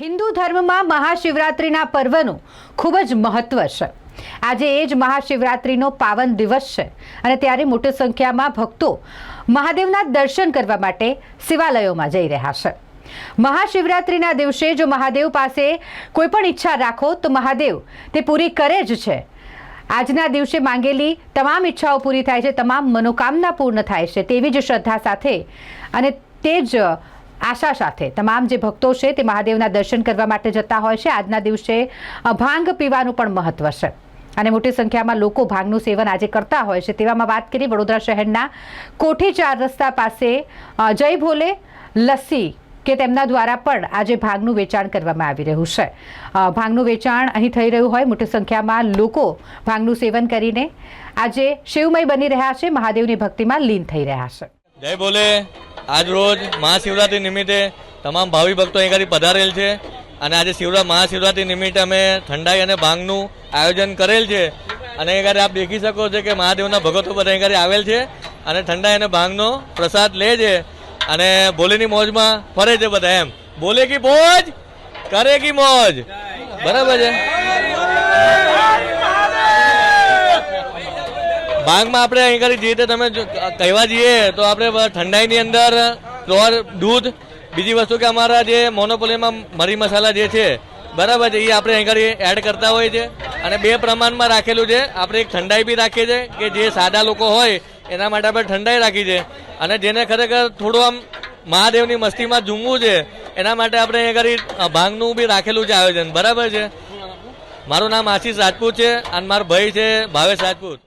હિન્દુ ધર્મમાં મહાશિવરાત્રિના પર્વનું ખૂબ જ મહત્વ છે. આજે એ જ મહાશિવરાત્રિનો પાવન દિવસ છે અને ત્યારે મોટી સંખ્યામાં ભક્તો મહાદેવના દર્શન કરવા માટે શિવાલયોમાં જઈ રહ્યા છે. મહાશિવરાત્રિના દિવસે જો મહાદેવ પાસે કોઈ પણ ઈચ્છા રાખો તો મહાદેવ તે પૂરી કરે જ છે. આજના દિવસે માંગેલી તમામ ઈચ્છાઓ પૂરી થાય છે, તમામ મનોકામના પૂર્ણ થાય છે તેવી જ શ્રદ્ધા સાથે અને તે જ આશા સાથે. તમામ જે ભક્તો છે તે મહાદેવના દર્શન કરવા માટે જતા હોય છે. આજના દિવસે ભાંગ પીવાનું પણ મહત્વ છે. અને મોટી સંખ્યામાં લોકો ભાંગનું સેવન આજે કરતા હોય છે. તેવામાં વાત કરી વડોદરા શહેરના કોઠી ચાર રસ્તા પાસે જય ભોલે લસ્સી કે તેમના દ્વારા પણ આજે ભાંગનું વેચાણ કરવામાં આવી રહ્યું છે. ભાંગનું વેચાણ અહીં થઈ રહ્યું હોય. મોટી સંખ્યામાં લોકો ભાંગનું સેવન કરીને આજે શિવમય બની રહ્યા છે. મહાદેવની ભક્તિમાં લીન થઈ રહ્યા છે. જય બોલે આજ રોજ મહાશિવરાત્રિ નિમિત્તે તમામ ભાવિ ભક્તો અહીં આગળ પધારેલ છે અને આજે શિવરા, મહાશિવરાત્રિ નિમિત્તે અમે ઠંડાઈ અને ભાંગનું આયોજન કરેલ છે. અને અહીંયા આપ દેખી શકો છો કે મહાદેવના ભગતો બધા અહીંયા આવેલ છે અને ઠંડાઈ અને ભાંગનો પ્રસાદ લે છે અને ભોલેની મોજમાં ફરે છે બધા એમ. બોલે કી મોજ? કરે કી મોજ? બરાબર છે. ભાંગમાં આપણે અહીં કરી જે રીતે તમે કહેવા જઈએ, તો આપણે ઠંડાઈની અંદર ચોર, દૂધ, બીજી વસ્તુ કે અમારા જે મોનોપોલીમાં મરી મસાલા જે છે, બરાબર છે, એ આપણે અહીં કરી એડ કરતા હોય છે અને બે પ્રમાણમાં રાખેલું છે, આપણે એક ઠંડાઈ બી રાખીએ છીએ, કે જે સાદા લોકો હોય, એના માટે આપણે ઠંડાઈ રાખી છે. અને જેને ખરેખર થોડું આમ મહાદેવની મસ્તીમાં ઝૂમવું છે, એના માટે આપણે અહીં કરી ભાંગનું બી રાખેલું છે આયોજન. બરાબર છે? મારું નામ આશીષ રાજપૂત છે, અને મારો ભાઈ છે ભાવેશ રાજપૂત.